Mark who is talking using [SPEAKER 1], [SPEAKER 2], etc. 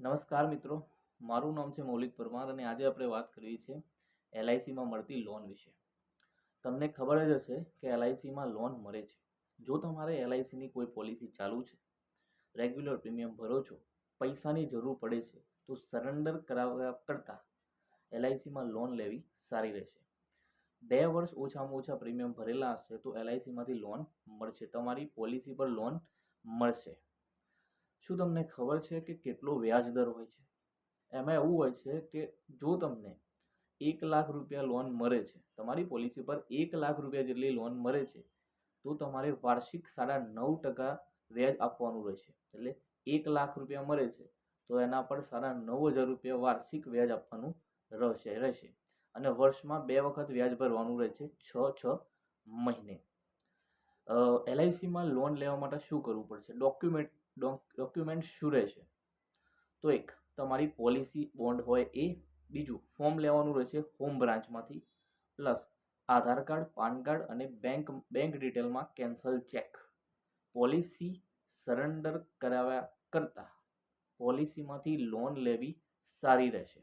[SPEAKER 1] નમસ્કાર મિત્રો, મારું નામ છે મૌલિક પરમાર અને આજે આપણે વાત કરવી છે એલઆઈસીમાં મળતી લોન વિશે. તમને ખબર જ હશે કે એલઆઈસીમાં લોન મળે છે. જો તમારે એલઆઈસીની કોઈ પોલિસી ચાલુ છે, રેગ્યુલર પ્રીમિયમ ભરો છો, પૈસાની જરૂર પડે છે, તો સરેન્ડર કરાવવા કરતાં એલઆઈસીમાં લોન લેવી સારી રહેશે. બે વર્ષ ઓછામાં ઓછા પ્રીમિયમ ભરેલા હશે તો એલઆઈસીમાંથી લોન મળશે. તમારી પોલિસી પર લોન મળશે. શું તમને ખબર છે કે કેટલો વ્યાજ દર હોય છે? એમાં એવું હોય છે કે જો તમને એક લાખ રૂપિયા લોન મળે છે, તમારી પોલિસી પર એક લાખ રૂપિયા જેટલી લોન મળે છે, તો તમારે વાર્ષિક સાડા નવ ટકા વ્યાજ આપવાનું રહેશે. એટલે એક લાખ રૂપિયા મળે છે, તો એના પર સાડા નવ હજાર રૂપિયા વાર્ષિક વ્યાજ આપવાનું રહેશે રહેશે. અને વર્ષમાં બે વખત વ્યાજ ભરવાનું રહે છે છ છ મહિને. એલઆઈસીમાં લોન લેવા માટે શું કરવું પડશે? ડોક્યુમેન્ટ ડોક્યુમેન્ટ શું રહેશે? તો એક, તમારી પોલિસી બોન્ડ હોય એ. બીજું ફોર્મ લેવાનું રહેશે home બ્રાન્ચમાંથી plus Aadhaar card, PAN card અને બેંક બેંક ડિટેલમાં કેન્સલ ચેક પોલિસી સરેન્ડર કરાવ્યા કરતાં પોલિસીમાંથી લોન લેવી સારી રહેશે.